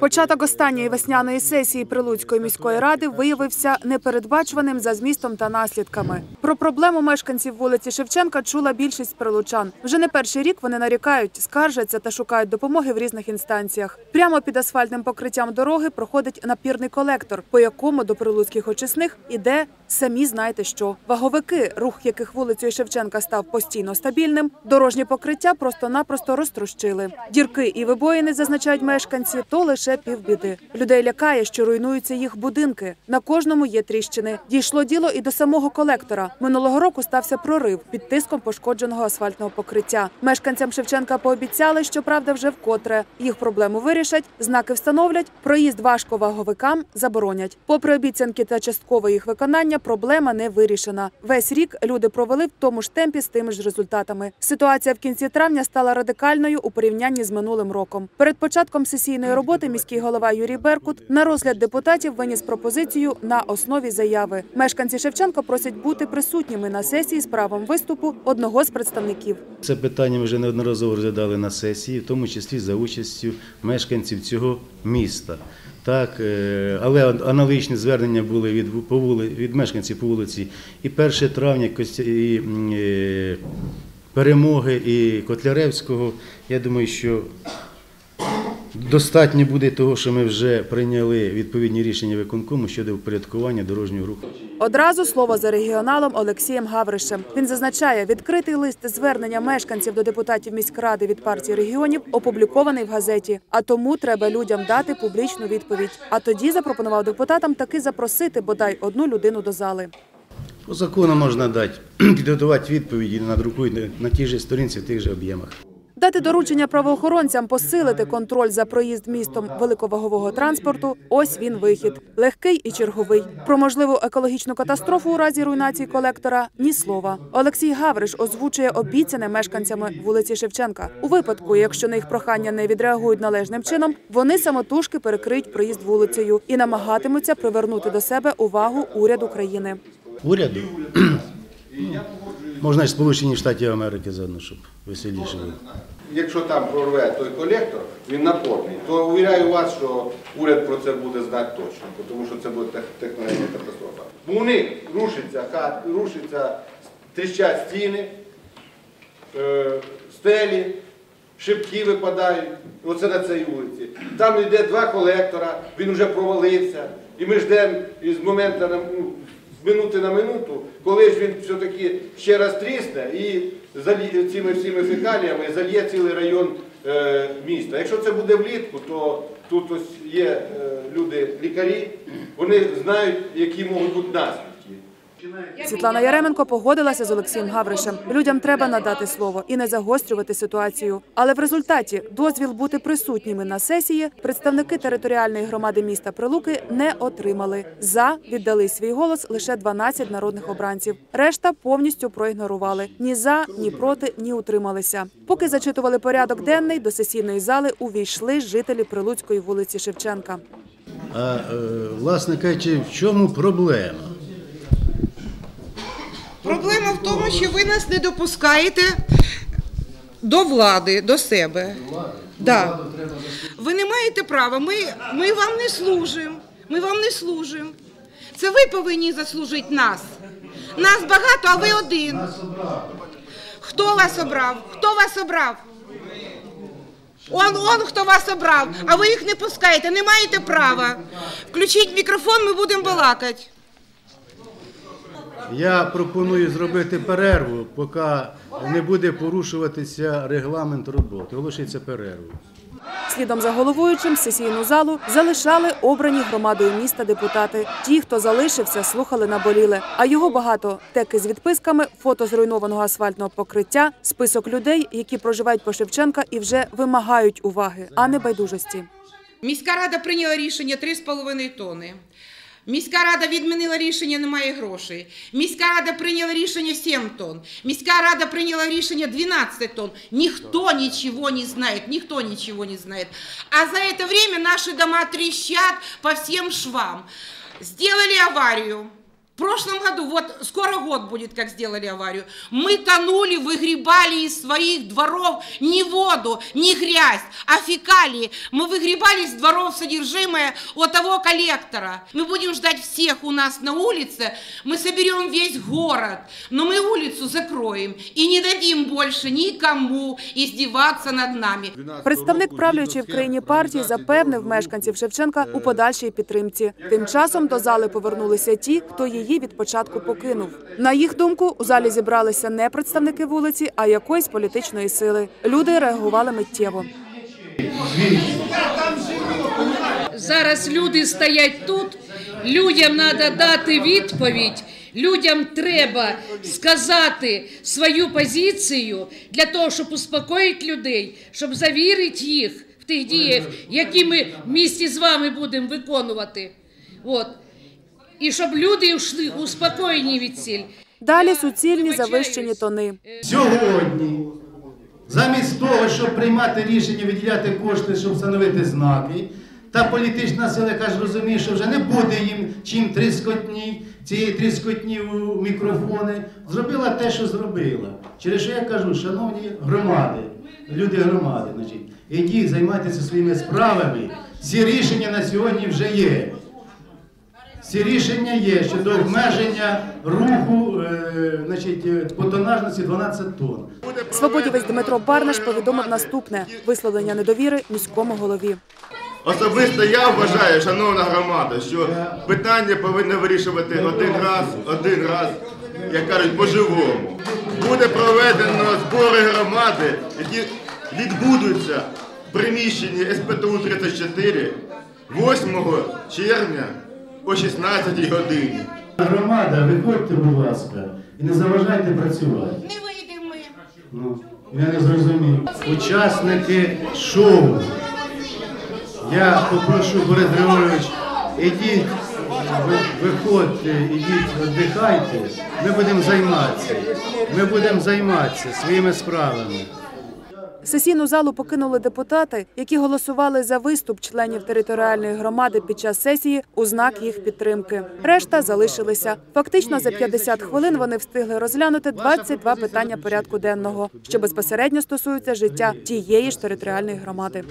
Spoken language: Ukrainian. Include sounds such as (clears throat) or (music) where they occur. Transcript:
Початок останньої весняної сесії Прилуцької міської ради виявився непередбачуваним за змістом та наслідками. Про проблему мешканців вулиці Шевченка чула більшість прилучан. Вже не перший рік вони нарікають, скаржаться та шукають допомоги в різних інстанціях. Прямо під асфальтним покриттям дороги проходить напірний колектор, по якому до прилуцьких очисних іде самі знаєте що. Ваговики, рух яких вулицею Шевченка став постійно стабільним, дорожнє покриття просто-напросто розтрощили. Дірки і вибоїни зазначають мешканці, то лише півбіди. Людей лякає, що руйнуються їх будинки. На кожному є тріщини. Дійшло діло і до самого колектора. Минулого року стався прорив під тиском пошкодженого асфальтного покриття. Мешканцям Шевченка пообіцяли, що правда вже вкотре. Їх проблему вирішать, знаки встановлять, проїзд важко ваговикам заборонять. Попри обіцянки та часткове їх виконання, проблема не вирішена. Весь рік люди провели в тому ж темпі з тими ж результатами. Ситуація в кінці травня стала радикальною у порівнянні з минулим роком. Перед початком сесійної роботи міський голова Юрій Беркут на розгляд депутатів виніс пропозицію на основі заяви. Мешканці Шевченка просять бути присутніми на сесії з правом виступу одного з представників. Це питання ми вже неодноразово розглядали на сесії, в тому числі за участю мешканців цього міста. Так, е, але аналогічні звернення були від, по вули, від мешканців по вулиці і 1 травня, і е, Перемоги, і Котляревського. Я думаю, що достатньо буде того, що ми вже прийняли відповідні рішення виконкому щодо впорядкування дорожнього руху. Одразу слово за регіоналом Олексієм Гавришем. Він зазначає, відкритий лист звернення мешканців до депутатів міськради від партії регіонів опублікований в газеті. А тому треба людям дати публічну відповідь. А тоді запропонував депутатам таки запросити бодай одну людину до зали. По закону можна дати, (clears throat) підготувати відповіді, надрукують на- на тій же сторінці, в тих же об'ємах. Дати доручення правоохоронцям посилити контроль за проїзд містом великовагового транспорту. Ось він вихід, легкий і черговий. Про можливу екологічну катастрофу у разі руйнації колектора ні слова. Олексій Гавриш озвучує обіцяне мешканцями вулиці Шевченка. У випадку, якщо на їх прохання не відреагують належним чином, вони самотужки перекриють проїзд вулицею і намагатимуться привернути до себе увагу уряд України. Уряду можна ж Сполучені Штати Америки заодно, щоб веселіше було. Якщо там прорве той колектор, він напорний, то увіряю вас, що уряд про це буде знати точно, тому що це буде тех- техногенна катастрофа. Них рушиться хат, рушиться, тріщать стіни, е, стелі, шибки випадають. Оце на цій вулиці. Там йде два колектора, він вже провалився. І ми ждемо із моменту ну, з минути на минуту, коли ж він все-таки ще раз трісне і цими всіми фекаліями зальє цілий район е, міста. Якщо це буде влітку, то тут ось є е, люди, лікарі, вони знають, які можуть бути наслідки. Світлана Яременко погодилася з Олексієм Гавришем. Людям треба надати слово і не загострювати ситуацію. Але в результаті дозвіл бути присутніми на сесії представники територіальної громади міста Прилуки не отримали. За віддали свій голос лише 12 народних обранців. Решта повністю проігнорували ні за, ні проти, ні утрималися. Поки зачитували порядок денний, до сесійної зали увійшли жителі Прилуцької вулиці Шевченка. А е, власне кажучи, в чому проблема? Проблема в тому, що ви нас не допускаєте до влади, до себе. Да. Ви не маєте права. Ми, ми вам не служимо. Ми вам не служимо. Це ви повинні заслужити нас. Нас багато, а ви один. Хто вас обрав? Хто вас обрав? Он, он хто вас обрав, а ви їх не пускаєте, не маєте права. Включіть мікрофон, ми будемо балакати. Я пропоную зробити перерву, поки не буде порушуватися регламент роботи. Оголошується перерву. Слідом за головуючим сесійну залу залишали обрані громадою міста депутати. Ті, хто залишився, слухали наболіле. А його багато теки з відписками, фото зруйнованого асфальтного покриття, список людей, які проживають по Шевченка і вже вимагають уваги, а не байдужості. Міська рада прийняла рішення 3,5 тонни. Міська рада відмінила рішення, немає грошей. Міська рада прийняла рішення 7 тонн. Міська рада прийняла рішення 12 тонн. Ніхто нічого не знає, ніхто нічого не знає. А за это время наши дома трещат по всем швам. Сделали аварию. В прошлом году, вот скоро год будет, как сделали аварию, мы тонули, выгребали из своих дворов не воду, не грязь, а фекалии. Мы выгребали из дворов содержимое от того коллектора. Мы будем ждать всех у нас на улице, мы соберем весь город, но мы улицу закроем и не дадим больше никому издеваться над нами. Представник правлячої в країні партії запевнив мешканців Шевченка у подальшій підтримці. Тим часом до зали повернулися ті, хто її від початку покинув. На їх думку, у залі зібралися не представники вулиці, а якоїсь політичної сили. Люди реагували миттєво. Зараз люди стоять тут, людям треба дати відповідь. Людям треба сказати свою позицію для того, щоб успокоїти людей, щоб завірити їх в тих діях, які ми в місті з вами будемо виконувати. От. І щоб люди йшли успокоєні від ціль. Далі суцільні завищені тони. Сьогодні, замість того, щоб приймати рішення виділяти кошти, щоб встановити знаки, та політична сила, яка ж розуміє, що вже не буде їм чим тріскотні, цієї тріскотні у мікрофони, зробила те, що зробила. Через що я кажу, шановні громади, люди громади, значить, ідіть, займайтеся своїми справами. Ці рішення на сьогодні вже є. Ці рішення є щодо обмеження руху е, значить, е, по тонажності 12 тонн. Свободівець Дмитро Барнаш повідомив наступне висловлення недовіри міському голові. Особисто я вважаю, шановна громада, що питання повинно вирішувати один раз, один раз, як кажуть, по-живому. Буде проведено збори громади, які відбудуться в приміщенні СПТУ 34 8 червня о 16 годині. Громада, виходьте, будь ласка, і не заважайте працювати. Не вийдемо ми. Ну, я не зрозумів. Учасники шоу. Я попрошу, Борис Григорович, ідіть, виходьте, ідіть, віддихайте. Ми будемо займатися. Ми будемо займатися своїми справами. Сесійну залу покинули депутати, які голосували за виступ членів територіальної громади під час сесії у знак їх підтримки. Решта залишилися. Фактично за 50 хвилин вони встигли розглянути 22 питання порядку денного, що безпосередньо стосуються життя тієї ж територіальної громади.